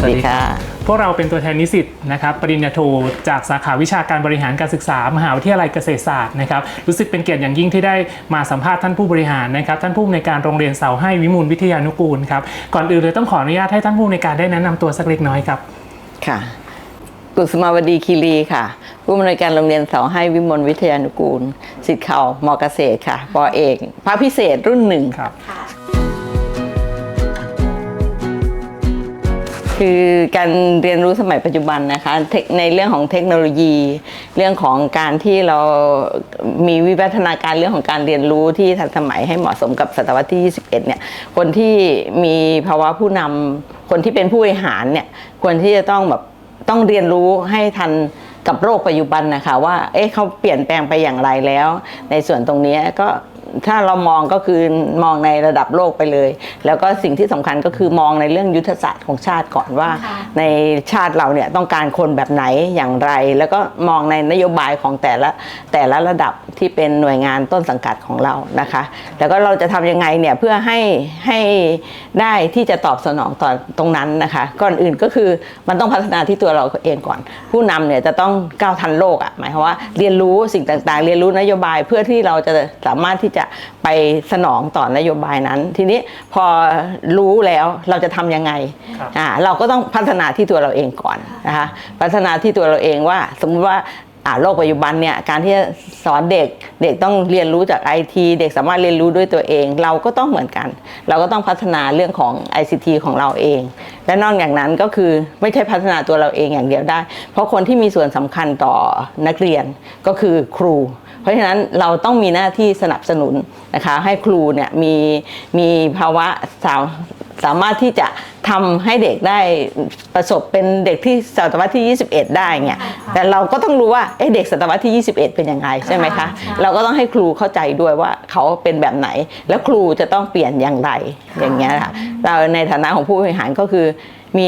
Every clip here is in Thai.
สวัสดีค่ะ พวกเราเป็นตัวแทนนิสิตนะครับ ปริญญาโทจากสาขาวิชาการบริหารการศึกษามหาวิทยาลัยเกษตรศาสตร์นะครับ รู้สึกเป็นเกียรติอย่างยิ่งที่ได้มาสัมภาษณ์ท่านผู้บริหารนะครับ ท่านผู้อำนวยการโรงเรียนเสาให้วิมูลวิทยานุกูลครับ ก่อนอื่นเลยต้องขออนุญาตให้ท่านผู้อำนวยการได้แนะนำตัวสักเล็กน้อยครับ ค่ะกุสมาวดีคีรีค่ะ ผู้อำนวยการโรงเรียนเสาให้วิมลวิทยานุกูล สิทธิ์เข่ามอเกษตรค่ะปอเอกพระพิเศษรุ่นหนึ่งครับ คือการเรียนรู้สมัยปัจจุบันนะคะในเรื่องของเทคโนโลยี เรื่องของการที่เรามีวิวัฒนาการเรื่องของการเรียนรู้ที่ทันสมัยให้เหมาะสมกับศตวรรษที่ 21 เนี่ยคนที่มีภาวะผู้นำคนที่เป็นผู้บริหารเนี่ยควรที่จะต้องแบบต้องเรียนรู้ให้ทันกับโลกปัจจุบันนะคะว่าเอ๊ะเขาเปลี่ยนแปลงไปอย่างไรแล้ว ในส่วนตรงนี้ก็ ถ้าเรามองก็คือมองในระดับโลกไปเลย แล้วก็สิ่งที่สำคัญก็คือมองในเรื่องยุทธศาสตร์ของชาติก่อนว่าค่ะในชาติเราเนี่ยต้องการคนแบบไหนอย่างไร แล้วก็มองในนโยบายของแต่ละแต่ละระดับที่เป็นหน่วยงานต้นสังกัดของเรานะคะ แล้วก็เราจะทำยังไงเนี่ยเพื่อให้ให้ได้ที่จะตอบสนองต่อตรงนั้นนะคะ ก่อนอื่นก็คือมันต้องพัฒนาที่ตัวเราเองก่อน ผู้นำเนี่ยจะต้องก้าวทันโลกอะ่ะหมายความว่าเรียนรู้สิ่งต่างๆ เรียนรู้นโยบายเพื่อที่เราจะสามารถที่จะไปสนองต่อนโยบายนั้น ทีนี้พอรู้แล้วเราจะทำยังไงครับอ่าเราก็ต้องพัฒนาที่ตัวเราเองก่อนนะคะพัฒนาที่ตัวเราเองว่า สมมติว่าอ่าโลกปัจจุบันเนี่ยการที่จะสอนเด็กเด็กต้องเรียนรู้จากไอทีเด็กสามารถเรียนรู้ด้วยตัวเอง เราก็ต้องเหมือนกัน เราก็ต้องพัฒนาเรื่องของ ICT ของเราเอง และนอกจากนั้นก็คือไม่ใช่พัฒนาตัวเราเองอย่างเดียวได้ เพราะคนที่มีส่วนสำคัญต่อนักเรียนก็คือครู เพราะฉะนั้นเราต้องมีหน้าที่สนับสนุนนะคะให้ครูเนี่ยมีมีภาวะสามสามารถที่จะทำให้เด็กได้ประสบเป็นเด็กที่ศตวรรษที่ 21 ได้เงี้ยแต่เราก็ต้องรู้ว่าเอ๊ะเด็กศตวรรษที่ 21 เป็นยังไงใช่ไหมคะใช่เราก็ต้องให้ครูเข้าใจด้วยว่าเขาเป็นแบบไหน แล้วครูจะต้องเปลี่ยนอย่างไรอย่างเงี้ยค่ะเราในฐานะของผู้บริหารก็คือมี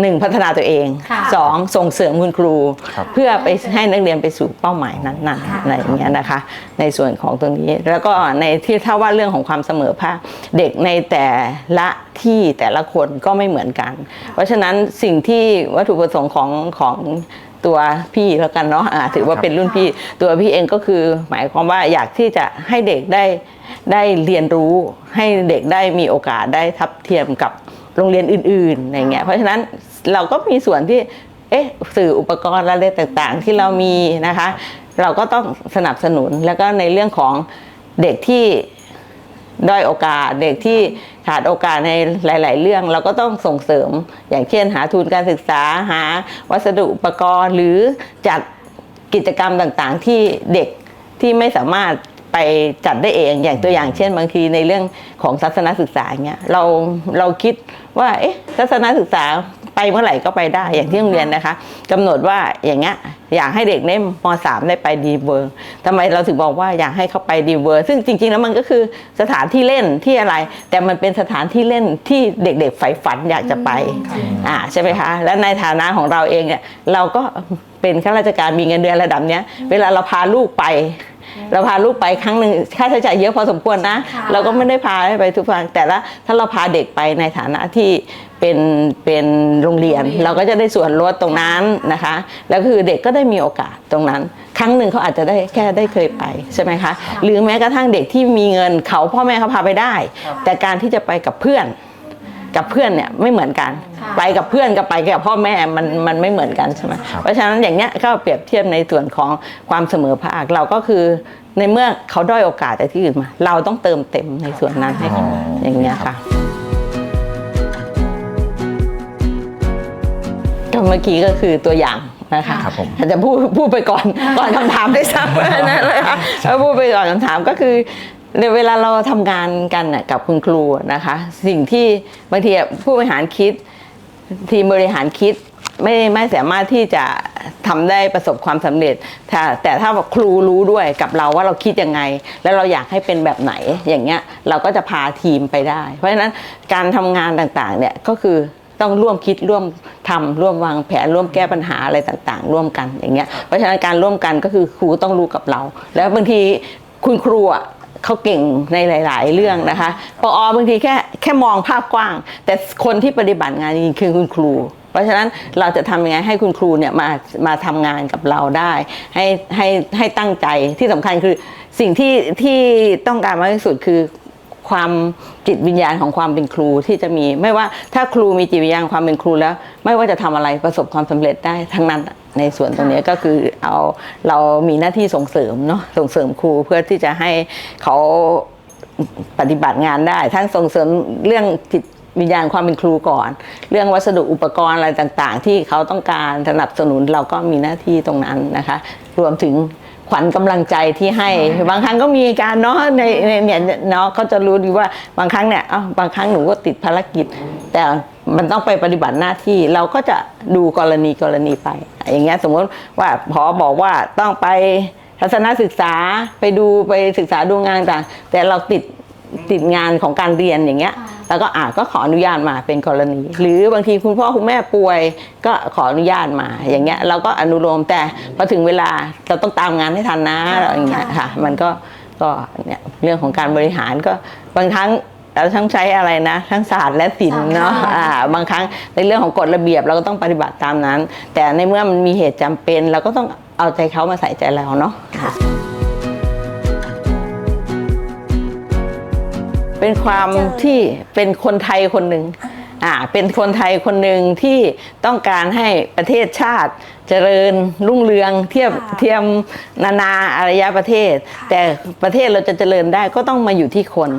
หนึ่งพัฒนาตัวเองค่ะสองส่งเสริมคุณครูครับเพื่อไปให้นักเรียนไปสู่เป้าหมายนั้นค่ะๆอะไรอย่างเงี้ยนะคะ ในส่วนของตรงนี้ แล้วก็ในที่ถ้าว่าเรื่องของความเสมอภาคเด็กในแต่ละที่แต่ละคนก็ไม่เหมือนกัน เพราะฉะนั้นสิ่งที่วัตถุประสงค์ของของตัวพี่แล้วกันเนาะอ่าถือว่าเป็นรุ่นพี่ตัวพี่เองก็คือหมายความว่าอยากที่จะให้เด็กได้ได้เรียนรู้ให้เด็กได้มีโอกาสได้ทับเทียมกับ โรงเรียนอื่นๆอะไรเงี้ยเพราะฉะนั้นเราก็มีส่วนที่เอ๊ะสื่ออุปกรณ์อะไรต่างๆ ที่เรามีนะคะ เราก็ต้องสนับสนุนแล้วก็ในเรื่องของเด็กที่ด้อยโอกาสเด็กที่ขาดโอกาสในหลาย ๆ เรื่อง เราก็ต้องส่งเสริม อย่างเช่น หาทุนการศึกษาหาวัสดุอุปกรณ์ หรือจัดกิจกรรมต่างๆ ที่เด็กที่ไม่สามารถ ไปจัดได้เองอย่างตัวอย่างเช่น บางทีในเรื่องของทัศนศึกษาเงี้ยเราเราคิดว่าเอ๊ะทัศนศึกษาไปเมื่อไหร่ก็ไปได้อย่างที่โรงเรียนนะคะกำหนดว่าอย่างเงี้ยอยากให้เด็กได้มสามได้ไปดีเวอร์ทำไมเราถึงบอกว่าอยากให้เขาไปดีเวอร์ซึ่งจริง ๆ แล้วมันก็คือสถานที่เล่นที่อะไร แต่มันเป็นสถานที่เล่นที่เด็กๆใฝ่ฝันอยากจะไปอ่าใช่ไหมคะ และในฐานะของเราเองเนี่ยเราก็เป็นข้าราชการมีเงินเดือนระดับเนี้ย เวลาเราพาลูกไป เราพาลูกไปครั้งหนึ่งค่าใช้จ่ายเยอะพอสมควรนะค่ะเราก็ไม่ได้พาให้ไปทุกครั้งแต่ละถ้าเราพาเด็กไปในฐานะที่เป็นเป็นโรงเรียนโรงเรียน เราก็จะได้ส่วนลดตรงนั้นนะคะ แล้วคือเด็กก็ได้มีโอกาสตรงนั้น ครั้งหนึ่งเขาอาจจะได้แค่ได้เคยไปใช่ไหมคะ หรือแม้กระทั่งเด็กที่มีเงินเขาพ่อแม่เขาพาไปได้ แต่การที่จะไปกับเพื่อน กับเพื่อนเนี่ยไม่เหมือนกันค่ะไปกับเพื่อนกับไปกับพ่อแม่มันมันไม่เหมือนกันใช่ไหมเพราะฉะนั้นอย่างเงี้ยก็เปรียบเทียบในส่วนของความเสมอภาคเราก็คือในเมื่อเขาด้อยโอกาสจากที่อื่นมา เราต้องเติมเต็มในส่วนนั้นให้เขาอ๋อออย่างเงี้ยค่ะก็เมื่อกี้ก็คือตัวอย่างนะคะครับผมอาจจะพูดพูดไปก่อนก่อนคำถามได้วยซ้ำนั่นเลยค่ะแล้วพูดไปก่อนคำถามก็คือ ในเวลาเราทำงานกันกับคุณครูนะคะ สิ่งที่บางทีผู้บริหารคิด ทีมบริหารคิดไม่ไม่สามารถที่จะทำได้ประสบความสำเร็จถ้าแต่ถ้าครูรู้ด้วยกับเราว่าเราคิดยังไง แล้วเราอยากให้เป็นแบบไหนอย่างเงี้ยเราก็จะพาทีมไปได้ เพราะฉะนั้นการทำงานต่างๆเนี่ยก็คือต้องร่วมคิดร่วมทำร่วมวางแผนร่วมแก้ปัญหาอะไรต่างๆ ร่วมกันอย่างเงี้ยเพราะฉะนั้นการร่วมกันก็คือครูต้องรู้กับเรา แล้วบางทีคุณครูอะ เขาเก่งในหลาย ๆ เรื่องนะคะปอบางทีแค่แค่มองภาพกว้าง แต่คนที่ปฏิบัติงานจริงคือคุณครู เพราะฉะนั้นเราจะทำยังไงให้คุณครูเนี่ยมามาทำงานกับเราได้ ให้ให้ให้ตั้งใจที่สำคัญคือสิ่งที่ที่ต้องการมากที่สุดคือความจิตวิญญาณของความเป็นครูที่จะมี ไม่ว่าถ้าครูมีจิตวิญญาณความเป็นครูแล้ว ไม่ว่าจะทำอะไรประสบความสำเร็จได้ทั้งนั้น ในส่วนตรงนี้ก็คือเอาเรามีหน้าที่ส่งเสริมเนาะส่งเสริมครูเพื่อที่จะให้เขาปฏิบัติงานได้ ทั้งส่งเสริมเรื่องจิตวิญญาณความเป็นครูก่อน เรื่องวัสดุอุปกรณ์อะไรต่างๆ ที่เขาต้องการสนับสนุนเราก็มีหน้าที่ตรงนั้นนะคะ รวมถึงขวัญกำลังใจที่ให้บางครั้งก็มีการเนาะในในเนี่ยเนาะเขาจะรู้ดีว่าบางครั้งเนี่ยอ้าวบางครั้งหนูก็ติดภารกิจ แต่ มันต้องไปปฏิบัติหน้าที่เราก็จะดูกรณีกรณีไป อย่างเงี้ยสมมติว่าพอบอกว่าต้องไปทัศนศึกษาไปดูไปศึกษาดูงานต่างแต่เราติดติดงานของการเรียนอย่างเงี้ย แล้วก็อ่าก็ขออนุญาตมาเป็นกรณี หรือบางทีคุณพ่อคุณแม่ป่วย ก็ขออนุญาตมาอย่างเงี้ยเราก็อนุโลมแต่พอถึงเวลาเราต้องตามงานให้ทันนะอะไรอย่างเงี้ยค่ะ มันก็ก็เนี่ยเรื่องของการบริหารก็บางครั้ง เราทั้งใช้อะไรนะ ทั้งศาสตร์และศิลป์เนาะอ่าบางครั้งในเรื่องของกฎระเบียบเราก็ต้องปฏิบัติตามนั้น แต่ในเมื่อมันมีเหตุจำเป็น เราก็ต้องเอาใจเขามาใส่ใจเราเนาะค่ะเป็นความเจอที่เป็นคนไทยคนหนึ่งอ่าเป็นคนไทยคนหนึ่งที่ต้องการให้ประเทศชาติเจริญรุ่งเรืองเทียบค่ะเทียมนานาอารยประเทศค่ะแต่ประเทศเราจะเจริญได้ก็ต้องมาอยู่ที่คน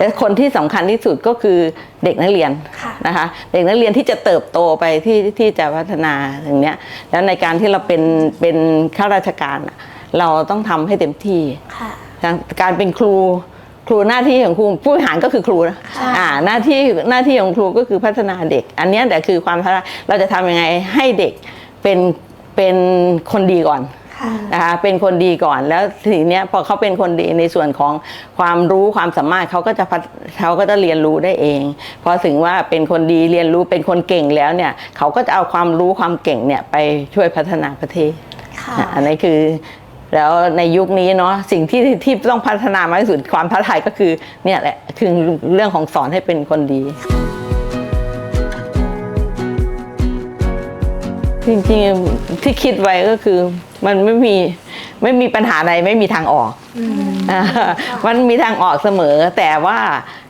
และคนที่สำคัญที่สุดก็คือเด็กนักเรียนค่ะนะคะเด็กนักเรียนที่จะเติบโตไปที่ที่จะพัฒนาอย่างเนี้ยแล้วในการที่เราเป็นเป็นข้าราชการอะเราต้องทำให้เต็มที่ค่ะการเป็นครูครูหน้าที่ของครูผู้บริหารก็คือครูนะใช่อ่าหน้าที่หน้าที่ของครูก็คือพัฒนาเด็ก อันเนี้ยแต่คือความท้าทายเราจะทำยังไงให้เด็กเป็นเป็นคนดีก่อนค่ะ นะคะเป็นคนดีก่อนแล้วทีเนี้ยพอเขาเป็นคนดีในส่วนของความรู้ความสามารถเขาก็จะพัฒเขาก็จะเรียนรู้ได้เอง พอถึงว่าเป็นคนดีเรียนรู้เป็นคนเก่งแล้วเนี่ยเขาก็จะเอาความรู้ความเก่งเนี่ยไปช่วยพัฒนาประเทศค่ะอะอันนี้คือแล้วในยุคนี้เนาะสิ่งที่ที่ต้องพัฒนามากที่สุดความท้าทายก็คือเนี่ยแหละคือเรื่องของสอนให้เป็นคนดี จริงๆที่คิดไว้ก็คือมันไม่มีไม่มีปัญหาใดไม่มีทางออกอ่ามันมีทางออกเสมอ แต่ว่า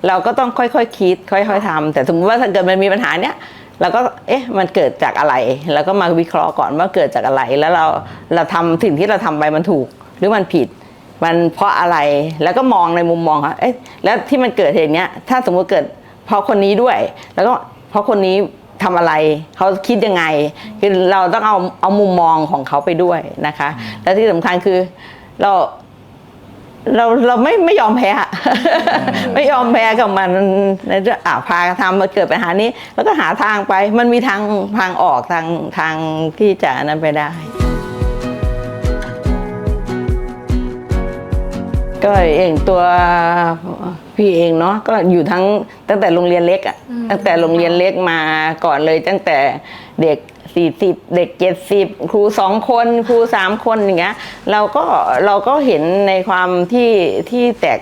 เราก็ต้องค่อยๆคคิด ค่อยๆทำแต่สมมติว่าถ้าเกิดมันมีปัญหาเนี้ยเราก็เอ๊ะมันเกิดจากอะไรแล้วก็มาวิเคราะห์ก่อนว่าเกิดจากอะไร แล้วเราเราทำสิ่งที่เราทำไปมันถูกหรือมันผิด มันเพราะอะไรแล้วก็มองในมุมมองว่าเอ๊ะแล้วที่มันเกิดเหตุเนี้ยถ้าสมมุติเกิดเพราะคนนี้ด้วย แล้วก็เพราะคนนี้ ทำอะไรเขาคิดยังไงคือเราต้องเอาเอามุมมองของเขาไปด้วยนะคะ และที่สำคัญคือเราเราเราไม่ไม่ยอมแพ้อะไม่ยอมแพ้กับมันในเรื่องอ่าพาทำมาเกิดปัญหานี้ แล้วก็หาทางไป มันมีทางทางออกทางทางที่จะนั้นไปได้ ก็เองตัว พี่เองเนาะก็อยู่ทั้งตั้งแต่โรงเรียนเล็กอะตั้งแต่โรงเรียนเล็กมาก่อนเลย ตั้งแต่เด็กสี่สิบเด็กเจ็ดสิบครูสองคนครูสามคนอย่างเงี้ยเราก็เราก็เห็นในความที่ที่แตก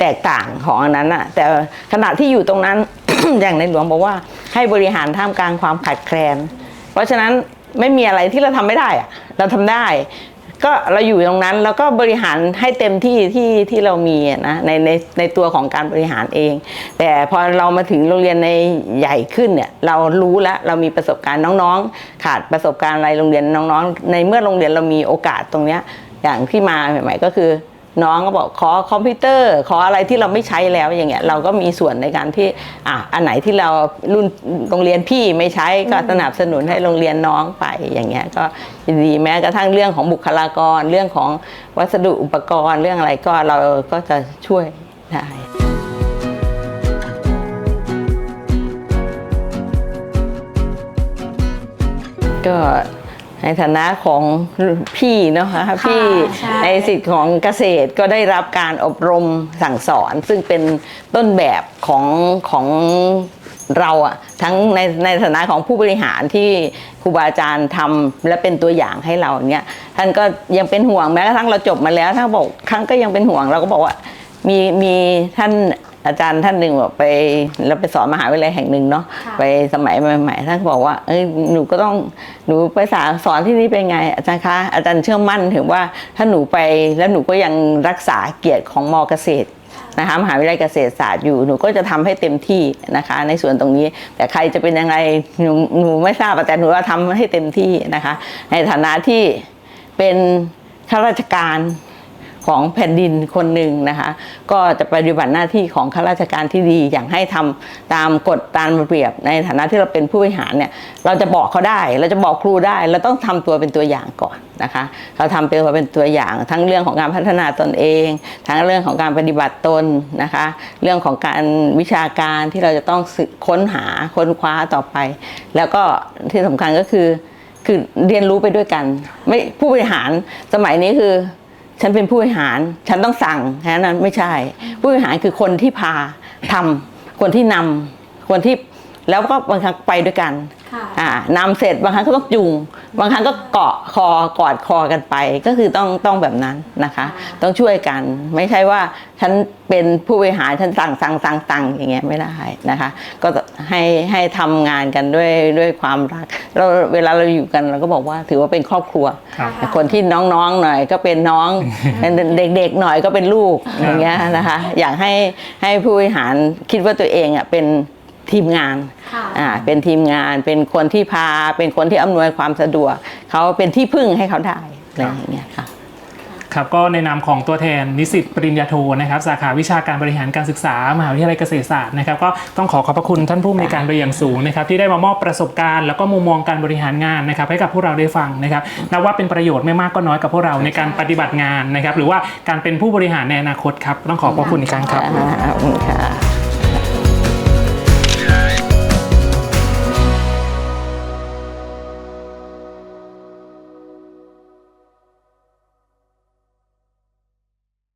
แตกต่างของอันนั้นอะแต่ขณะที่อยู่ตรงนั้น อย่างในหลวงบอกว่าให้บริหารท่ามกลางความขาดแคลน เพราะฉะนั้นไม่มีอะไรที่เราทำไม่ได้อะเราทำได้ ก็เราอยู่ตรงนั้นแล้วก็บริหารให้เต็มที่ที่ที่เรามีนะในในในตัวของการบริหารเอง แต่พอเรามาถึงโรงเรียนในใหญ่ขึ้นเนี่ยเรารู้แล้วเรามีประสบการณ์น้องๆ ขาดประสบการณ์อะไรโรงเรียนน้องๆ ในเมื่อโรงเรียนเรามีโอกาสตรงเนี้ยอย่างที่มาใหม่ๆก็คือ น้องก็บอกขอคอมพิวเตอร์ ขออะไรที่เราไม่ใช้แล้วอย่างเงี้ยเราก็มีส่วนในการที่อะอันไหนที่เรารุ่นโรงเรียนพี่ไม่ใช้ก็สนับสนุนให้โรงเรียนน้องไปอย่างเงี้ยก็ยินดีแม้กระทั่งเรื่องของบุคลากร เรื่องของวัสดุอุปกรณ์เรื่องอะไรก็เราก็จะช่วยได้ก็ ในฐานะของพี่เนาะคะพี่ใช่ ในสิทธิ์ของเกษตรก็ได้รับการอบรมสั่งสอน ซึ่งเป็นต้นแบบของของเราอะทั้งในในฐานะของผู้บริหารที่ครูบาอาจารย์ทำและเป็นตัวอย่างให้เราเนี่ยท่านก็ยังเป็นห่วงแม้กระทั่งเราจบมาแล้วท่านบอกท่านก็ยังเป็นห่วงเราก็บอกว่า มีมีท่าน อาจารย์ท่านหนึ่งบอกไปเราไปสอนมหาวิทยาลัยแห่งหนึ่งเนาะค่ะไปสมัยใหม่ๆท่านก็บอกว่าเอ้ยหนูก็ต้องหนูไปสอนสอนที่นี่เป็นไง อาจารย์คะอาจารย์เชื่อมั่นถึงว่าถ้าหนูไปแล้วหนูก็ยังรักษาเกียรติของมเกษตรนะคะมหาวิทยาลัยเกษตรศาสตร์อยู่หนูก็จะทำให้เต็มที่นะคะ ในส่วนตรงนี้ แต่ใครจะเป็นยังไงหนูหนูไม่ทราบแต่หนูว่าทำให้เต็มที่นะคะ ในฐานะที่เป็นข้าราชการ ของแผ่นดินคนหนึ่งนะคะ ก็จะปฏิบัติหน้าที่ของข้าราชการที่ดีอย่างให้ทำตามกฎตามระเบียบ ในฐานะที่เราเป็นผู้บริหารเนี่ยเราจะบอกเขาได้ เราจะบอกครูได้ เราต้องทำตัวเป็นตัวอย่างก่อนนะคะเราทำตัวเป็นตัวอย่างทั้งเรื่องของการพัฒนาตนเอง ทั้งเรื่องของการปฏิบัติตนนะคะ เรื่องของการวิชาการที่เราจะต้องค้นหาค้นคว้าต่อไป แล้วก็ที่สำคัญก็คือคือเรียนรู้ไปด้วยกัน ไม่ผู้บริหารสมัยนี้คือ ฉันเป็นผู้บริหาร ฉันต้องสั่งแค่นั้นไม่ใช่ ผู้บริหารคือคนที่พาทำคนที่นำคนที่ แล้วก็บางครั้งไปด้วยกันค่ะอ่านำเสร็จบางครั้งก็ต้องจูงบางครั้งก็เกาะคอกอดคอกันไป ก็คือต้องต้องแบบนั้นนะคะ ต้องช่วยกัน ไม่ใช่ว่าฉันเป็นผู้บริหารฉันสั่งสั่งสั่งสั่งอย่างเงี้ยไม่ได้นะคะ ก็ให้ให้ทำงานกันด้วยด้วยความรักเราเวลาเราอยู่กันเราก็บอกว่าถือว่าเป็นครอบครัวครับคนที่น้องๆหน่อยก็เป็นน้องเป็นเด็กๆหน่อยก็เป็นลูกครับอย่างเงี้ยนะคะ อยากให้ให้ผู้บริหารคิดว่าตัวเองอะเป็น ทีมงานค่ะอ่าเป็นทีมงานเป็นคนที่พาเป็นคนที่อำนวยความสะดวก เขาเป็นที่พึ่งให้เขาได้อะไรอย่างเงี้ยค่ะครับก็ในนามของตัวแทนนิสิตปริญญาโทนะครับสาขาวิชาการบริหารการศึกษามหาวิทยาลัยเกษตรศาสตร์นะครับก็ต้องขอขอบพระคุณท่านผู้อำนวยการไปนอย่างสูงนะครับที่ได้มามอบประสบการณ์แล้วก็มุมมองการบริหารงานนะครับให้กับพวกเราได้ฟังนะครับนับว่าเป็นประโยชน์ไม่มากก็น้อยกับพวกเราในการปฏิบัติงานนะครับหรือว่าการเป็นผู้บริหารในอนาคตครับต้องขอบพระคุณอีกครั้งครับขอบคุณค่ะ